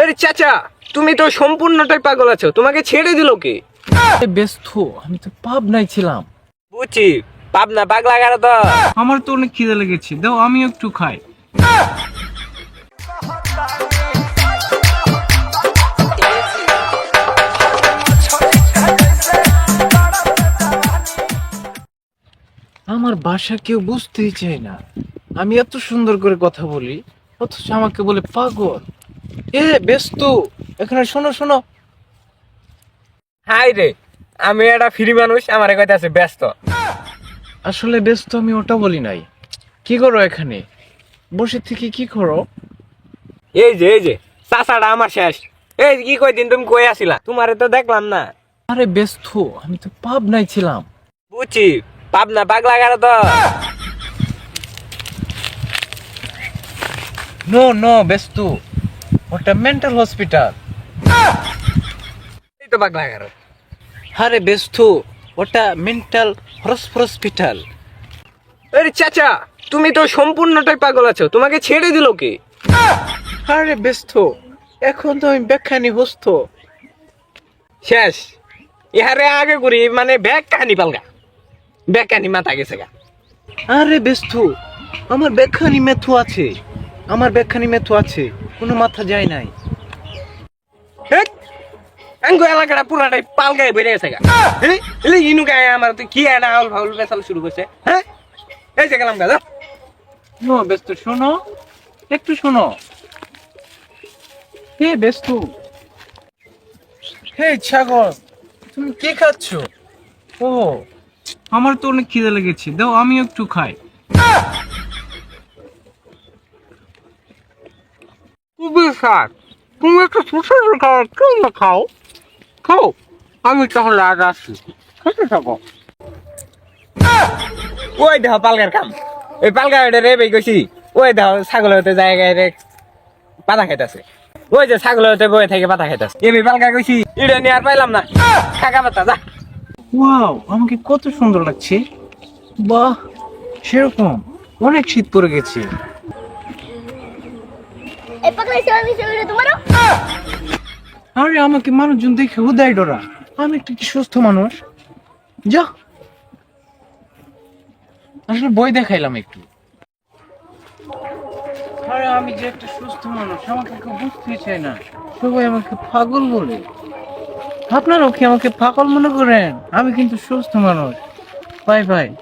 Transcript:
আরে চাচা তুমি তো সম্পূর্ণটাই পাগল আছো। তোমাকে ছেড়ে দিল কে? ব্যস্ত। আমি তো পাবনায় ছিলাম। বুঝছি পাবনা পাগলা গাড়া তো আমার তো অনেক খিদে লেগেছে। দাও আমি একটু খাই। আমার বাসা কেউ বুঝতেই চায় না। আমি এত সুন্দর করে কথা বলি অথচ আমাকে বলে পাগল। এ ব্যস্ত এখানে শোনো শোনো। হাই রে আমি একটা ফ্রি মানুষ আমার কথা আছে ব্যস্ত। আসলে ব্যস্ত আমি ওটা বলি নাই। কি করো এখানে? বসে থেকে কি করো? এই যে এই যে চাচাটা আমার শেষ। এই কি কই দিন তুমি কই আসিলা? তোমারে তো দেখলাম না। আরে ব্যস্ত আমি তো পাবনায় ছিলাম। বুঝছি পাবনা পাগলা গাড়া তো। নো নো ব্যস্ত। ওটা মেন্টাল হসপিটাল এই তো পাগলা গাড়া আরে ব্যস্ত ওটা মেন্টাল হসপিটাল আরে চাচা তুমি তো সম্পূর্ণটাই পাগল আছো তোমাকে ছেড়ে দিল কে? আরে ব্যস্ত এখন তো আমি ব্যাখ্যানি হস্ত। শেষ। ইহারে আগে করি মানে ব্যাগ কাহানি পালগা। ব্যাগ কাহানি মাথা গেছে গা। আরে ব্যস্ত আমার ব্যাখ্যানি মেথু আছে। আমার ব্যাখ্যানি মেথু আছে কোনো মাথা যায় নাই! আঙ্গু এলাকাটা পুরাটাই পালগায় বেড়ে গেছে গা? এলে ইনু গায়ে আমার তো কি একটা আউল ফাউল বেসাল শুরু করছে। হ্যাঁ এই যে গেলাম গাদা নো ব্যস্ত শোনো একটু শোনো। হে ব্যস্ত। হে ছাগল তুমি কি খাচ্ছ? ও আমার তো অনেক খিদে লেগেছে দাও আমি একটু খাই। খুবই স্বাদ তুমি একটা সুস্বাদু খাবার কেউ না খাও? খাও আমি তাহলে আজ আসি। খেতে থাকো। ওই দেহ পালগার কাম। ওই পালগা এটা রে বেই গেছি। ওই দেহ ছাগল হতে জায়গায় রে পাতা খাইতেছে। ওই যে ছাগল হতে বয়ে থেকে পাতা খাইতেছে। এমনি পালগা গেছি এটা নিয়ে আর পাইলাম না। খাকা পাতা যা। ওয়াও আমাকে কত সুন্দর লাগছে। বাহ সেরকম। অনেক শীত পড়ে গেছে এই পাগলা সেবা সেবা তোমারও আরে, আমাকে মানুষজন দেখে উদয় ডরা। আমি একটা কি সুস্থ মানুষ? যা। আসলে বই দেখাইলাম একটু। আরে, আমি যে একটা সুস্থ মানুষ, আমাকে কেউ বুঝতেই চায় না। সবাই আমাকে পাগল বলে। আপনারাও কি আমাকে পাগল মনে করেন? আমি কিন্তু সুস্থ মানুষ। Bye bye.